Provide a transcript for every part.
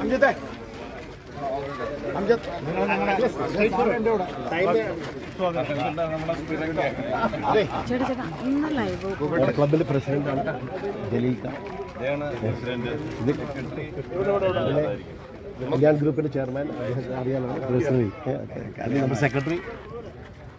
അംജിത്തെ. ക്ലബിന്റെ പ്രസിഡന്റാണ് ജലീൽക്ക കല്യാൺ ഗ്രൂപ്പിന്റെ ചെയർമാൻ അദ്ദേഹം അറിയാനാണ് പ്രസിഡന്റ്. നമ്മുടെ സെക്രട്ടറി.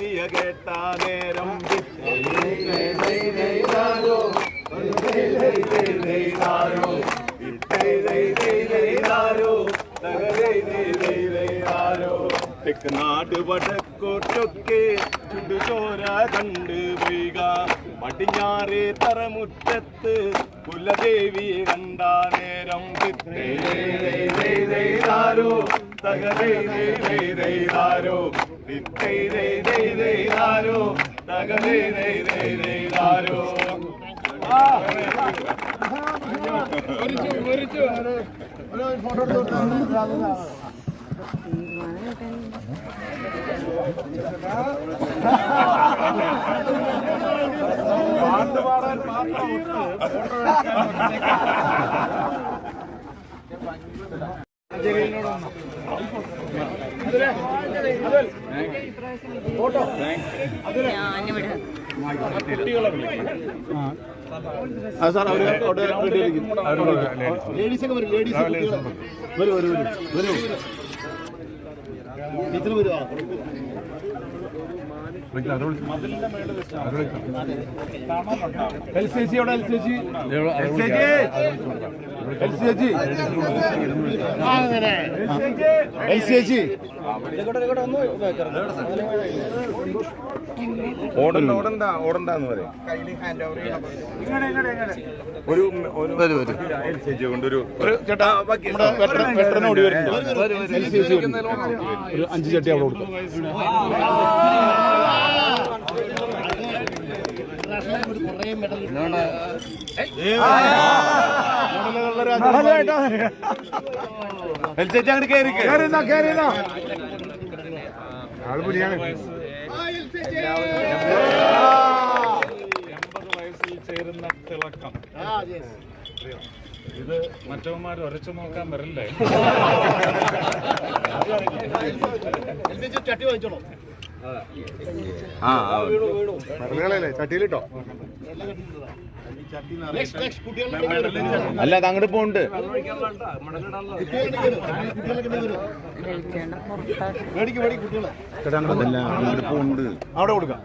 ഇടപാതിയ കേട്ട നേരം. നാട് വടക്കോട്ടൊക്കെ തകരോ ഫോട്ടോ എടുത്തു പാട്ട് പാടാൻ ഞാനിവിടെ സാർ അവർ അവിടെ ലേഡീസ് ഒക്കെ വരും ലേഡീസ് വരും വരും വരും വരും ടീച്ചർ വരുവാ എൽ സി സി അവിടെ L C C L C G L C G L C G ഓടണ്ട ഓടണ്ട ഓടണ്ടെന്ന് പറയും ഇങ്ങനെ ഇങ്ങനെ ഇങ്ങനെ ഒരു കൊണ്ടൊരു ഒരു ചേട്ടാ വരുന്നുണ്ട് ഒരു അഞ്ച് ചട്ടി അവിടെ കൊടുക്കും അങ്ങോട്ട് കയറി കേറിന്നാ കേറിന്നാ ആൾ പുലിയാണ്. എൺപത് വയസ്സിൽ ചേരുന്ന തിളക്കം. ഇത് മറ്റവന്മാർ ഉരച്ചു നോക്കാൻ വരില്ലേ? ചട്ടി വാങ്ങിച്ചോളൂ. ആ ചട്ടിയിലിട്ടോ? അല്ല അത് അങ്ങോട്ട് പോണ്ട് അതല്ല അങ്ങോട്ട് അവിടെ കൊടുക്കാം.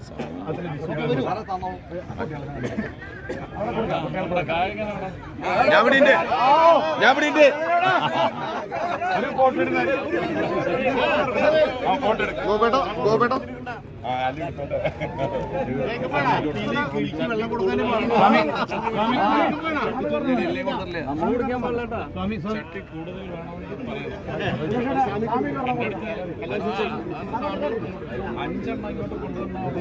ഞാൻ ഇവിടെ ഉണ്ട് ഞാൻ ഇവിടെ ഉണ്ട് ഗോപേട്ടോ ഗോപേട്ടോ. വെള്ളം കൊടുക്കാനും ചട്ടി കൂടുതൽ വേണമെങ്കിൽ പറയാം. അഞ്ചെണ്ണം ഇങ്ങോട്ട് കൊണ്ടുവന്നാൽ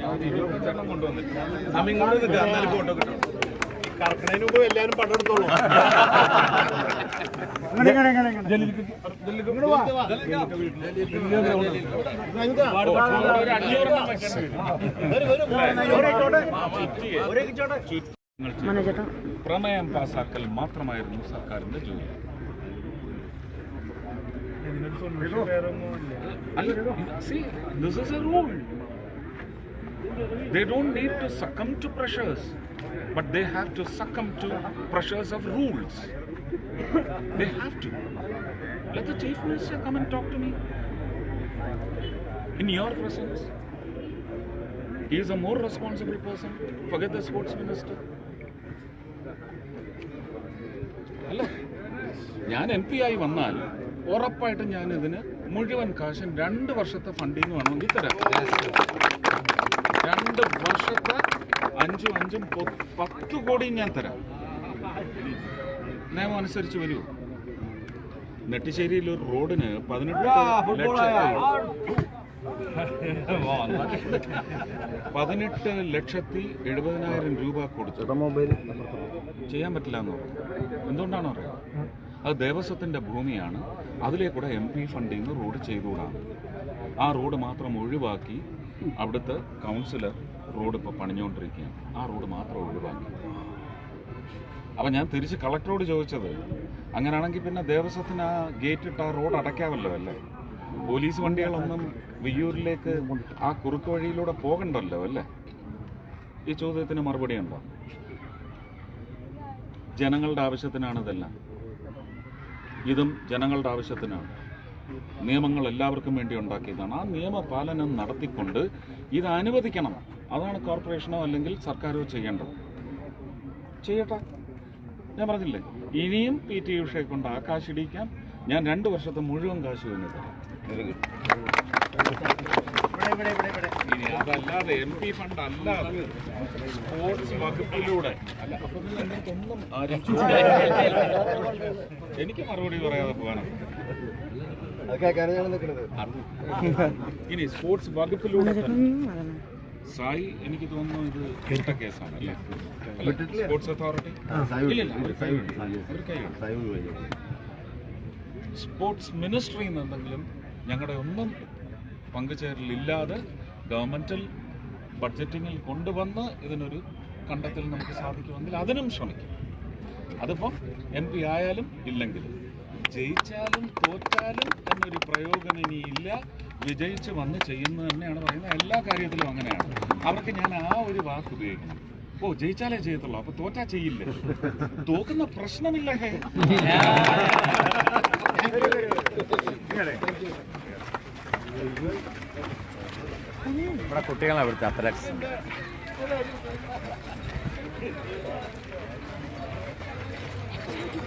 ഞാൻ ഇരുപത്തഞ്ചെണ്ണം കൊണ്ടുവന്നിട്ട് ഇങ്ങോട്ട് നിൽക്കുക എന്നാലും ഫോട്ടോ കിട്ടും. കറക്കണതിന് മുമ്പ് എല്ലാവരും പണ്ടെടുത്തോളൂ. പ്രമേയം പാസാക്കൽ മാത്രമായിരുന്നു സർക്കാരിന്റെ ജോലി. അല്ല see this is a rule. They don't need to succumb to pressures, but they have to succumb to pressures of rules. They have to. Let the chief minister come and talk to me. In your presence. He is a more responsible person. Forget the sports minister. അല്ല ഞാൻ M P ആയി വന്നാൽ ഉറപ്പായിട്ടും ഞാൻ ഇതിന് മുഴുവൻ കാശും രണ്ട് വർഷത്തെ ഫണ്ടിങ് വേണമെങ്കിൽ തരാം രണ്ട് വർഷത്തെ അഞ്ചും അഞ്ചും പത്ത് കോടിയും ഞാൻ തരാം. നിയമം അനുസരിച്ച് വരുമോ നെട്ടിശ്ശേരിയിൽ ഒരു റോഡിന് പതിനെട്ട് പതിനെട്ട് ലക്ഷത്തി എഴുപതിനായിരം രൂപ കൊടുത്തു. ചെയ്യാൻ പറ്റില്ല എന്ന് പറഞ്ഞു. എന്തുകൊണ്ടാണോ അറിയാം? അത് ദേവസ്വത്തിന്റെ ഭൂമിയാണ്. അതിലേക്കൂടെ കൂടെ എം പി ഫണ്ടിങ് റോഡ് ചെയ്തുകൂടാണ് ആ റോഡ് മാത്രം ഒഴിവാക്കി അവിടുത്തെ കൗൺസിലർ റോഡ് ഇപ്പോൾ പണിഞ്ഞുകൊണ്ടിരിക്കുകയാണ്. ആ റോഡ് മാത്രം ഒഴിവാക്കി. അപ്പം ഞാൻ തിരിച്ച് കളക്ടറോട് ചോദിച്ചത് അങ്ങനെയാണെങ്കിൽ പിന്നെ ദേവസ്വത്തിന് ആ ഗേറ്റ് ഇട്ട് ആ റോഡ് അടയ്ക്കാമല്ലോ അല്ലേ? പോലീസ് വണ്ടികളൊന്നും വിയ്യൂരിലേക്ക് ആ കുറുക്ക് വഴിയിലൂടെ പോകണ്ടല്ലോ അല്ലേ? ഈ ചോദ്യത്തിന് മറുപടി ഉണ്ടോ? ജനങ്ങളുടെ ആവശ്യത്തിനാണ് ഇതെല്ലാം ഇതും ജനങ്ങളുടെ ആവശ്യത്തിനാണ്. നിയമങ്ങൾ എല്ലാവർക്കും വേണ്ടി ഉണ്ടാക്കിയതാണ്. ആ നിയമപാലനം നടത്തിക്കൊണ്ട് ഇത് അനുവദിക്കണം. അതാണ് കോർപ്പറേഷനോ അല്ലെങ്കിൽ സർക്കാരോ ചെയ്യേണ്ടത്. ചെയ്യട്ടെ? ഞാൻ പറഞ്ഞില്ലേ? ഇനിയും പി ടി ഉഷയെ കൊണ്ട് ആ കാശ് ഇടിക്കാം ഞാൻ രണ്ട് വർഷത്തെ മുഴുവൻ കാശ് തന്നെ തരാം. ഇനി അതല്ലാതെ എം പി ഫണ്ട് അല്ലാതെ സ്പോർട്സ് വകുപ്പിലൂടെ. എനിക്ക് മറുപടി പറയാതെ പോകാനാണ് ഇനി സ്പോർട്സ് വകുപ്പിലൂടെ സായി എനിക്ക് തോന്നുന്നു ഇത് കേട്ട കേസാണ് അല്ലേ? Sports authority? സ്പോർട്സ് മിനിസ്ട്രിയിൽ നിന്നെങ്കിലും ഞങ്ങളുടെ ഒന്നും പങ്കുചേരലില്ലാതെ ഗവൺമെന്റിൽ ബഡ്ജറ്റിങ്ങിൽ കൊണ്ടുവന്ന് ഇതിനൊരു കണ്ടെത്തൽ നമുക്ക് സാധിക്കുമെങ്കിൽ അതിനും ശ്രമിക്കും. അതിപ്പം എം പി ആയാലും ഇല്ലെങ്കിലും. ജയിച്ചാലും തോറ്റാലും എന്നൊരു പ്രയോഗം ഇനിയില്ല. വിജയിച്ച് വന്ന് ചെയ്യുന്നത് തന്നെയാണ് പറയുന്നത്. എല്ലാ കാര്യത്തിലും അങ്ങനെയാണ്. അവർക്ക് ഞാൻ ആ ഒരു വാക്ക് ഉപയോഗിക്കണം ഓ ജയിച്ചാലേ ചെയ്യത്തുള്ളൂ. അപ്പൊ തോറ്റാ ചെയ്യില്ല? തോക്കുന്ന പ്രശ്നമില്ല ഹേ. ഇവിടെ കുട്ടികളെ അവിടുത്തെ അത്ലറ്റ്സ് ഇത്രയും പിള്ളേരുണ്ടെന്ന് അറിഞ്ഞെങ്കിൽ ഞാൻ ആ നൂറ് ചട്ടിയും കൊണ്ടുവരും അപ്പൊ എന്ത് ചെയ്യും?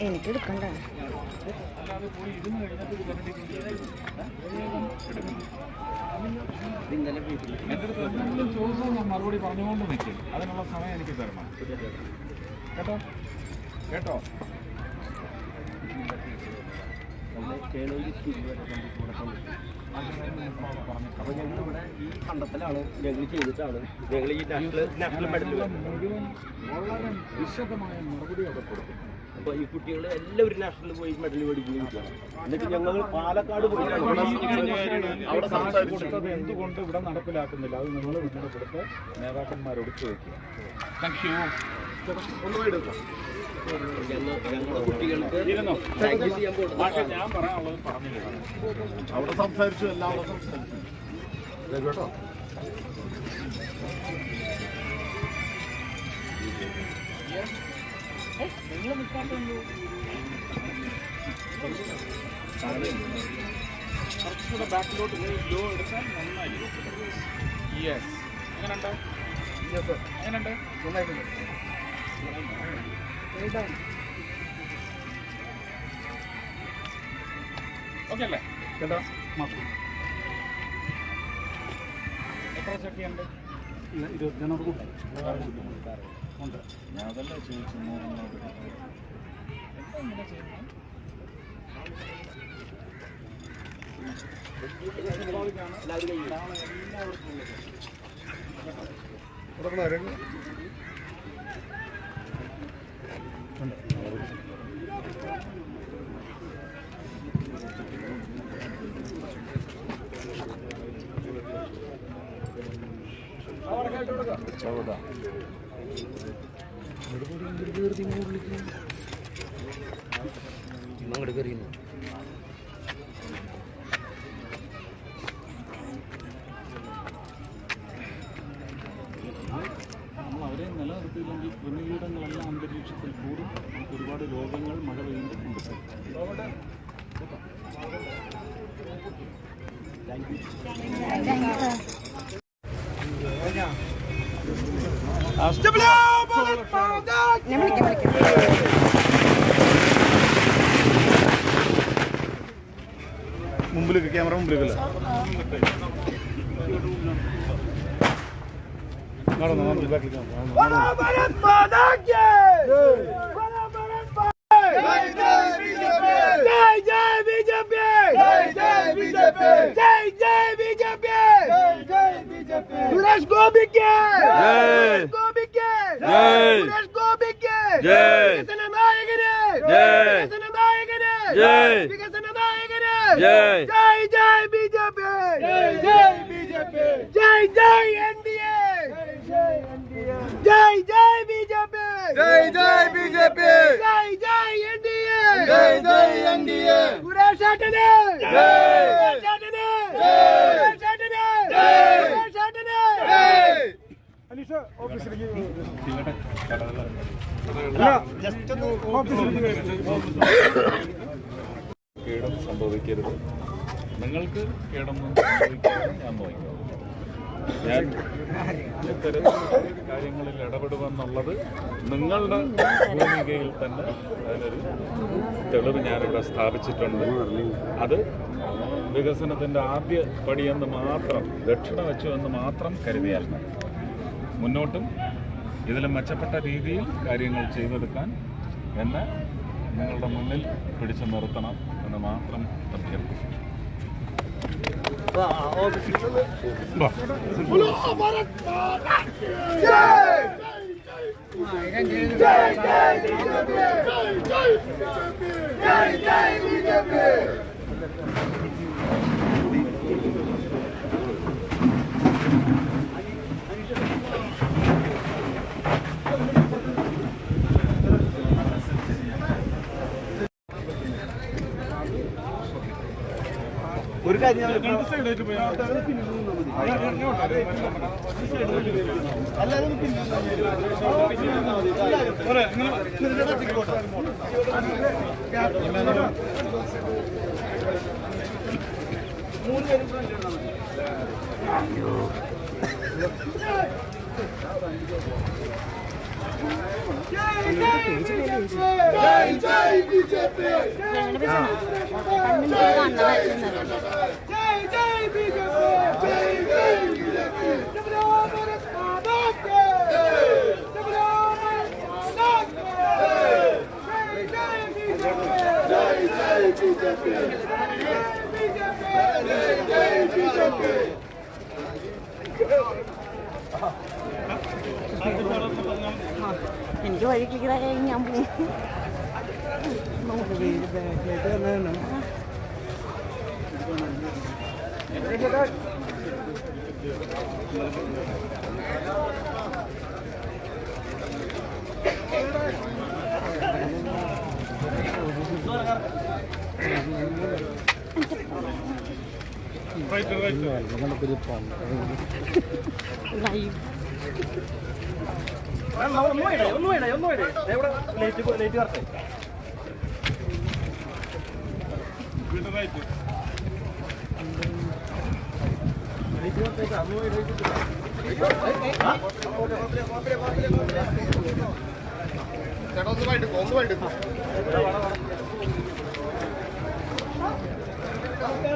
എനിക്ക് എടുക്കണ്ട മറുപടി പറഞ്ഞുകൊണ്ട് നിൽക്കും അതിനുള്ള സമയം എനിക്ക് തരണം കേട്ടോ. കേട്ടോ. അപ്പൊ ഞങ്ങൾ ചെയ്തിട്ടാണ് ഞങ്ങൾ ഈ നാഷണൽ നാഷണൽ മെഡൽ വളരെ വിശദമായ മറുപടി അവിടെ കൊടുക്കും അപ്പൊ ഈ കുട്ടികൾ എല്ലാവരും നാഷണലിൽ പോയി മെഡൽ മേടിക്കുകയും ചെയ്യണം എന്നിട്ട് ഞങ്ങൾ പാലക്കാട് പോയി. അവിടെ എന്തുകൊണ്ട് ഇവിടെ നടപ്പിലാക്കുന്നില്ല? അത് നിങ്ങൾ കൊടുത്ത് നേതാക്കന്മാരോട് ചോദിക്കുക. താങ്ക് യു ഞാൻ പറയാനുള്ളത് അവിടെ സംസാരിച്ചു എല്ലാവരും സംസാരിച്ചു. കേട്ടോ. നിൽക്കാത്തുള്ളൂ കുറച്ചുകൂടെ ബാക്കിലോട്ട് പോയി ലോ എടുത്താൽ നന്നായിരിക്കും യെസ് എങ്ങനെയുണ്ട് എങ്ങനെയുണ്ട് ഓക്കെ അല്ലേ കേട്ടോ. മാസം എത്ര ചട്ടിയുണ്ട് ഉണ്ട്. ഞാൻ അതല്ല ചോദിച്ചു നൂറിനോട് അവരെ നിലനിർത്തിയില്ലെങ്കിൽ കൃമികീടങ്ങളെല്ലാം അന്തരീക്ഷത്തിൽ കൂടും. നമുക്ക് ഒരുപാട് രോഗങ്ങൾ മഴ പെയ്യുമ്പോൾ കൊണ്ടുപോകും താങ്ക് യു வர முடியல Let's go, Big Let's go, Let's go, Jai Jai Jai BJP Jai Jai BJP Jai Jai NDA Jai Jai BJP Jai Jai BJP Jai Jai NDA Jai Jai NDA Pura Jai Satana Jai Satana Jai Satana Jai Anisha office lagi just to office കേടം സംഭവിക്കരുത്. നിങ്ങൾക്ക് കേടൊന്നും സംഭവിക്കാതെ ഞാൻ നോക്കാം ഞാൻ ഇത്തരം കാര്യങ്ങളിൽ ഇടപെടുമെന്നുള്ളത് നിങ്ങളുടെ ഭൂമികയിൽ തന്നെ അതിനൊരു തെളിവ് ഞാനിവിടെ സ്ഥാപിച്ചിട്ടുണ്ട്. അത് വികസനത്തിന്റെ ആദ്യ പടിയെന്ന് മാത്രം ദക്ഷിണ വെച്ചു എന്ന് മാത്രം കരുതിയാൽ മതി. മുന്നോട്ടും ഇതിലും മെച്ചപ്പെട്ട രീതിയിൽ കാര്യങ്ങൾ ചെയ്തെടുക്കാൻ എന്നെ നിങ്ങളുടെ മുന്നിൽ പിടിച്ചു നിർത്തണം. എന്ന് മാത്രം മൂന്ന് പേരും അയ്യോ അഭ്യർത്ഥിക്കുന്നു ഒരു കാര്യം ഞാൻ എനിക്ക് വഴി ക്ലിയർ ആയി ഞാൻ പോകും ലൈവ് ഒന്ന് വേണ്ട ഒന്ന് വേണ്ട ഒന്നും വേണ്ട എവിടെ ലേറ്റ് ലേറ്റ് കറക്റ്റ്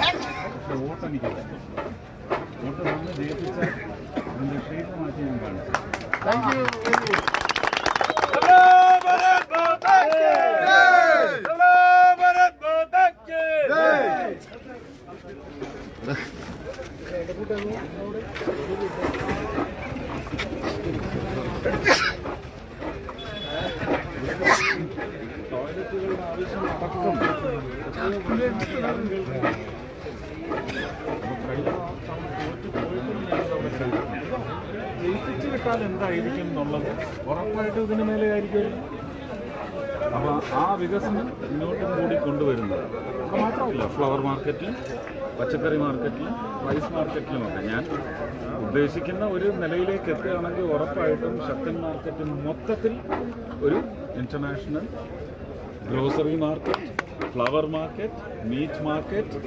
പക്ഷെ വോട്ട് എനിക്ക് വേണം. വോട്ട് വന്ന് ജയിപ്പിച്ചാൽ അതിന്റെ ഷേപ്പ് മാറ്റി ഞാൻ കാണിച്ചു ജയിപ്പിച്ചു വിട്ടാൽ എന്തായിരിക്കും എന്നുള്ളത് ഇതിന് അപ്പോൾ ആ വികസനം മുന്നോട്ടും കൂടി കൊണ്ടുവരുന്നത്. അത് മാത്രമല്ല ഫ്ലവർ മാർക്കറ്റിലും പച്ചക്കറി മാർക്കറ്റിലും റൈസ് മാർക്കറ്റിലും ഒക്കെ ഞാൻ ഉദ്ദേശിക്കുന്ന ഒരു നിലയിലേക്ക് എത്തുകയാണെങ്കിൽ ഉറപ്പായിട്ടും ശക്തൻ മാർക്കറ്റ് മൊത്തത്തിൽ ഒരു international grocery market flower market meat market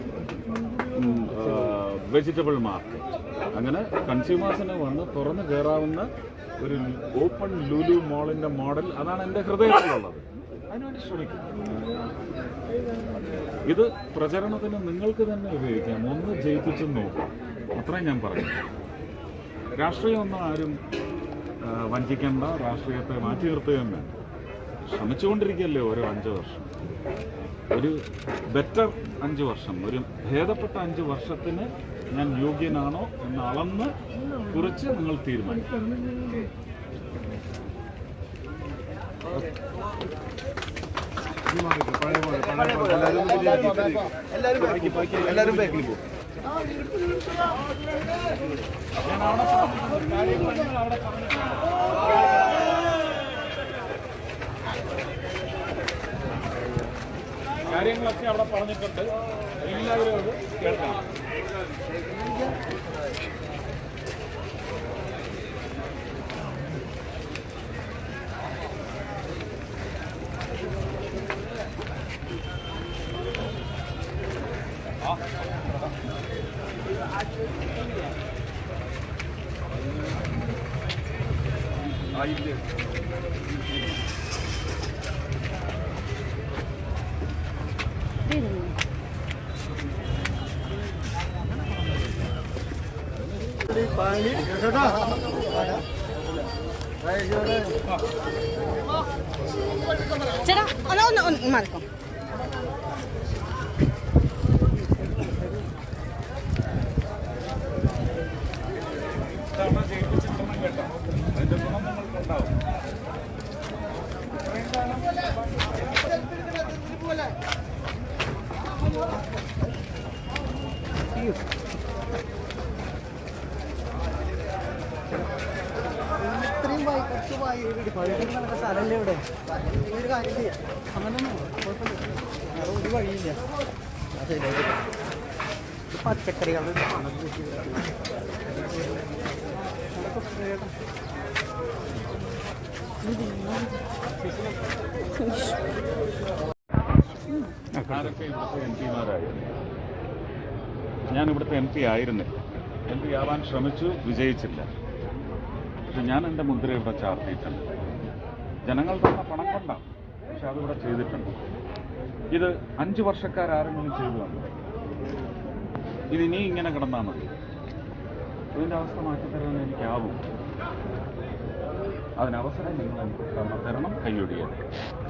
vegetable market അങ്ങനെ കൺസ്യൂമേഴ്സിന് വന്ന് തുറന്നു കയറാവുന്ന ഒരു ഓപ്പൺ ലുലു മോളിന്റെ മോഡൽ അതാണ് എന്റെ ഹൃദയത്തിലുള്ളത്. അതിനുവേണ്ടി ശ്രമിക്കും. ഇത് പ്രചരണത്തിന് നിങ്ങൾക്ക് തന്നെ ഉപയോഗിക്കാം. ഒന്ന് ജയിപ്പിച്ചു നോക്കാം. അത്രയും ഞാൻ പറഞ്ഞു. രാഷ്ട്രീയമൊന്നും ആരും ആ, വഞ്ചിക്കേണ്ട. രാഷ്ട്രീയത്തെ മാറ്റി നിർത്തുകയും വേണ്ട. ശ്രമിച്ചുകൊണ്ടിരിക്കുകയല്ലേ ഓരോ അഞ്ച് വർഷം? ഒരു ബെറ്റർ അഞ്ച് വർഷം ഒരു ഭേദപ്പെട്ട അഞ്ച് വർഷത്തിന് ഞാൻ യോഗ്യനാണോ എന്ന് അളന്ന് കുറിച്ച് നിങ്ങൾ തീരുമാനിക്കും. പോകും കാര്യങ്ങളൊക്കെ അവിടെ പറഞ്ഞിട്ടുണ്ട്. എല്ലാവരും അത് കേൾക്കണം. ചേട്ടാ ഒന്ന് ഒന്ന് ഒന്ന് മാറിക്കോ ഇത്രയും വായി കുറച്ച് വായി നടക്കുന്ന സ്ഥലമല്ലേ ഇവിടെ ഒരു കാര്യം ചെയ്യാം അങ്ങനെയൊന്നും കുഴപ്പമില്ല ഒരു വഴിയില്ല പച്ചക്കറികളുടെ പണം കിട്ടി ആരൊക്കെ എം ഞാൻ ഇവിടുത്തെ എം പി ആയിരുന്നില്ല. എം പി ആവാൻ ശ്രമിച്ചു വിജയിച്ചില്ല. പക്ഷെ ഞാൻ എന്റെ മുദ്ര ഇവിടെ ചാർത്തിയിട്ടുണ്ട്. ജനങ്ങൾ തന്ന പണം കൊണ്ടാണ് പക്ഷെ അതിവിടെ ചെയ്തിട്ടുണ്ട്. ഇത് അഞ്ച് വർഷക്കാരെങ്കിലും ചെയ്തു തന്നു. ഇനി ഇങ്ങനെ കിടന്നാൽ മതി. ഇതിന്റെ അവസ്ഥ മാറ്റിത്തരാൻ എനിക്കാവും. അതിനവസരം നിങ്ങൾ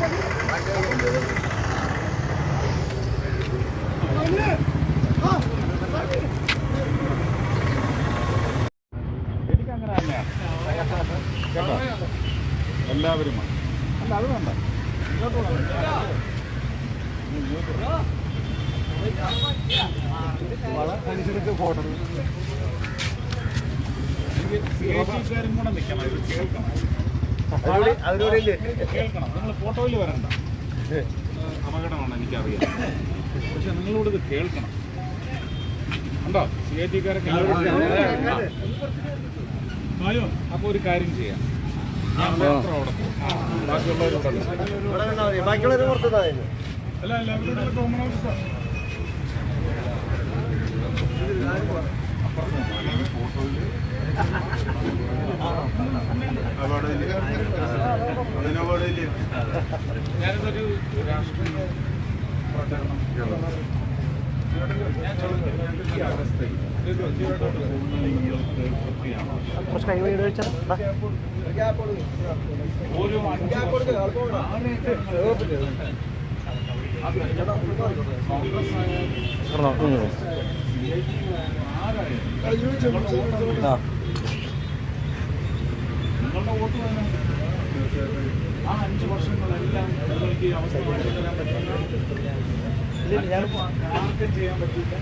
എനിക്ക് തരണം തരണം കൈയൊടിയത് എനിക്കങ്ങനെ തന്നെയാണ് കേട്ടോ എല്ലാവരും വേണം. അല്ല അത് വേണ്ട ഇങ്ങോട്ട് വേണം. ഇങ്ങോട്ട് വേണം. എനിക്ക് CIT ക്കാരും കൂടെ നിൽക്കണം ഇത് കേൾക്കണം കേൾക്കണം. നിങ്ങൾ ഫോട്ടോയിൽ വരണ്ട. അപകടമാണ് എനിക്കറിയാം. പക്ഷെ നിങ്ങളോട് ഇത് കേൾക്കണം. ഉണ്ടോ സി ഐ ടിക്കാരൊക്കെ ഒരു കാര്യം ചെയ്യാം. ഞാൻ മാത്രം അവിടെ പോകും ബാക്കിയുള്ളവരുണ്ടല്ലോ ബാക്കിയുള്ളവർ പുറത്തു അല്ല എല്ലാവരും കോമൺ ഓഫീസാണ് ഫോട്ടോയിൽ ഞാനിതൊരു രാഷ്ട്രീയ പ്രചരണം ഞാൻ ചോദിക്കുന്നത് ഈ അവസ്ഥയിൽ മുന്നോട്ട് പോകുന്ന വൃത്തിയാണോ ഓരോ അഞ്ച് വർഷം ആരെയൊക്കെ അത് കോൺഗ്രസ് ആരായാലും നിങ്ങളുടെ വോട്ട് തന്നെ. ആ അഞ്ച് വർഷങ്ങളെല്ലാം നിങ്ങൾക്ക് ഈ അവസ്ഥ മാറ്റി തരാൻ പറ്റില്ല. ആർക്കും ചെയ്യാൻ പറ്റില്ല.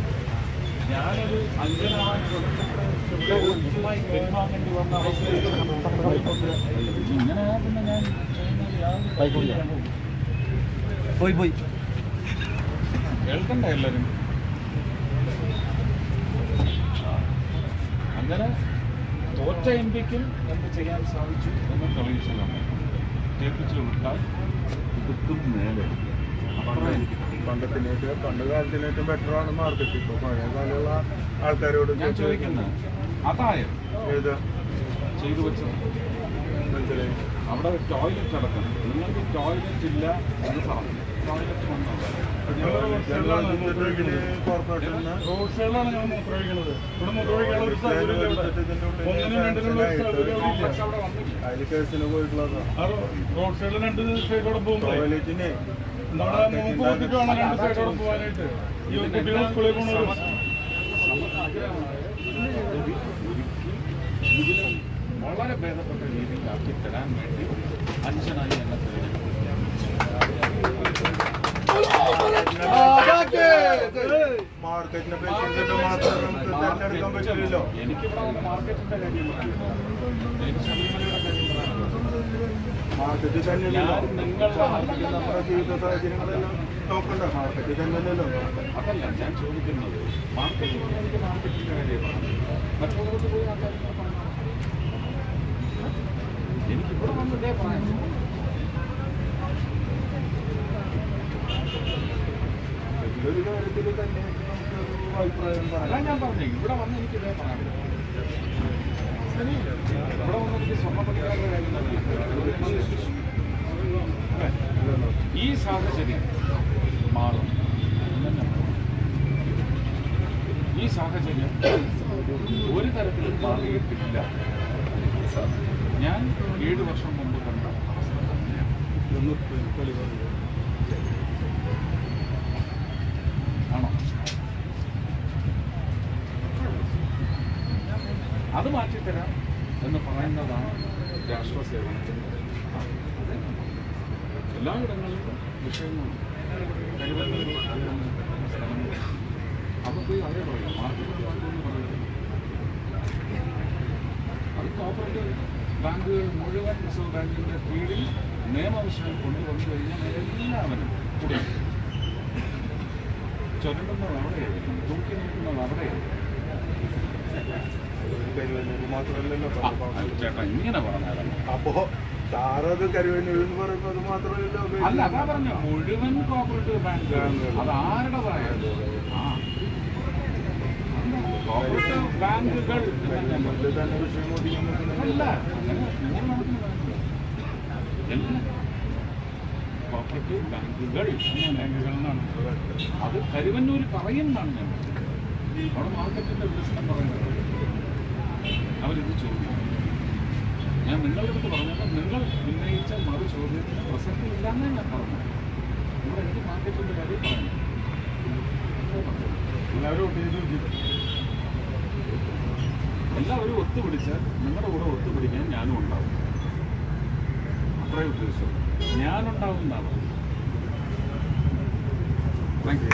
ഞാനൊരു അഞ്ചനാവാൻ പിൻവാങ്ങേണ്ടി വന്ന അവസ്ഥയിൽ ഇങ്ങനെ പിന്നെ ഞാൻ പോയി പോയി. കേൾക്കണ്ട എല്ലാവരും അങ്ങനെ തോറ്റ എം പിക്കും എന്ത് ചെയ്യാൻ സാധിച്ചു എന്ന് തെളിയിച്ചതാണ്. ജയിപ്പിച്ചു വിട്ടാൽ ഇതുക്കും മേലെ. പണ്ടത്തിനേക്ക് പണ്ട് കാലത്തിനേക്ക് ബെറ്റർ ആണ് മാർക്കറ്റ്. ഇപ്പൊ പഴയ കാലമുള്ള ആൾക്കാരോട് ഞാൻ ചോദിക്കുന്നത് അതായത് ഏത്? ചെയ്തു വെച്ചത്. മനസ്സിലായി? അവിടെ ടോയ്ലറ്റ് അടക്കണം നിങ്ങൾക്ക് ടോയ്ലറ്റ് ഇല്ല എന്ന് പറഞ്ഞു. ടോയ്ലറ്റ് റോഡ് സൈഡിലാണ് ഞാൻ മൂത്രമൊഴിക്കുന്നത് ഇവിടെ മൂത്രമൊഴിക്കാനുള്ള ഒരു സൗകര്യം ഒന്നിനും രണ്ടിനുള്ള ഒരു സൗകര്യം റോഡ് സൈഡിൽ രണ്ട് സൈഡോടെ നമ്മുടെ മൂക്ക് വേണം രണ്ട് സൈഡോടെ പോകാനായിട്ട്. ഈ കുട്ടികൾ സ്കൂളിൽ പോകുന്നവർ ഇതിലും വളരെ ഭേദപ്പെട്ട രീതിയിലാക്കി തരാൻ വേണ്ടി അഞ്ചനായി എന്നെ മാർക്കറ്റിനെ മാത്രം നമുക്ക് തെരഞ്ഞെടുക്കാൻ പറ്റില്ലല്ലോ എനിക്കിവിടെ മാർക്കറ്റിന്റെ കാര്യം മാർക്കറ്റിൽ തന്നെയല്ലോ നമ്മുടെ ജീവിത സാഹചര്യങ്ങളെല്ലാം നോക്കണ്ട മാർക്കറ്റിൽ തന്നെയല്ലോ അതല്ല ഞാൻ ചോദിക്കുന്നത് മാർക്കറ്റിൽ എനിക്ക് മാർക്കറ്റിന്റെ കാര്യമാണ് മറ്റുള്ളവർക്ക് പോയി എനിക്കിവിടെ വന്നിട്ടേ പറയാം. ഒരു കാര്യത്തിൽ തന്നെ നമുക്കൊരു അഭിപ്രായം അല്ല പറയാം ഞാൻ പറഞ്ഞു ഇവിടെ വന്ന് എനിക്ക് ഇതേ പറയാം. ഇവിടെ വന്ന് എനിക്ക് സ്വർണ പഠിക്കാനുള്ള കാര്യം. ഈ സാഹചര്യം മാറും ഈ സാഹചര്യം ഒരു തരത്തിലും മാറിയിട്ടില്ല. ഞാൻ ഏഴ് വർഷം മുമ്പ് കണ്ട അവസ്ഥ തന്നെയാണ്. ആണോ? അത് മാറ്റിത്തരാം എന്ന് പറയുന്നതാണ് രാഷ്ട്ര സേവനത്തിന്റെ എല്ലായിടങ്ങളിലും വിഷയങ്ങളുണ്ട് അവിടെ പോയി അതേ പറയാം? മാർക്കറ്റ് പറയുന്നത് അത് കോപ്പറേറ്റീവ് ബാങ്കുകൾ മുഴുവൻ റിസർവ് ബാങ്കിന്റെ കീഴിൽ നിയമവിഷയം കൊണ്ടുവന്നു കഴിഞ്ഞാൽ എല്ലാവരും കൂടെ ചുരണ്ടുന്നത് അവിടെയായിരിക്കും തൂക്കി നിൽക്കുന്നത് അവിടെയായിരിക്കും. ചേട്ടാ ഇങ്ങനെ പറഞ്ഞാലും? അപ്പോ സാറത് കരുവന്നൂർ എന്ന് പറയുമ്പോ അത് മാത്രമല്ലല്ലോ അല്ല അതാ പറഞ്ഞു മുഴുവൻ കോപ്പറേറ്റീവ് ബാങ്ക് അത് ആരുടേതായാലും ആ കോപ്പറേറ്റീവ് ബാങ്കുകൾ എന്നാ ഞാൻ പറഞ്ഞത്. ഇതിൽ തന്നെ വിഷയം ബാങ്കുകൾ ബാങ്കുകൾ ബാങ്കുകളെന്നാണ് അത് കരുവന്നൂർ പറയുന്നതാണ് ഞാൻ. അവിടെ മാർക്കറ്റിന്റെ പ്രശ്നം പറയുന്നത് അവരിത് ചോദിക്കും ഞാൻ നിങ്ങളുടെ അടുത്ത് പറഞ്ഞപ്പോൾ നിങ്ങൾ ഉന്നയിച്ച മറു ചോദ്യത്തിന് പ്രസക്തി ഇല്ലാന്നേ ഞാൻ പറഞ്ഞു ഇവിടെ എനിക്ക് മാർക്കറ്റിന്റെ കാര്യം പറഞ്ഞു എല്ലാവരും. എല്ലാവരും ഒത്തുപിടിച്ചാൽ നിങ്ങളുടെ കൂടെ ഒത്തുപിടിക്കാൻ ഞാനും ഉണ്ടാവും. അത്രയും ഉദ്ദേശം ഞാനുണ്ടാവും എന്നാണ്. Thank you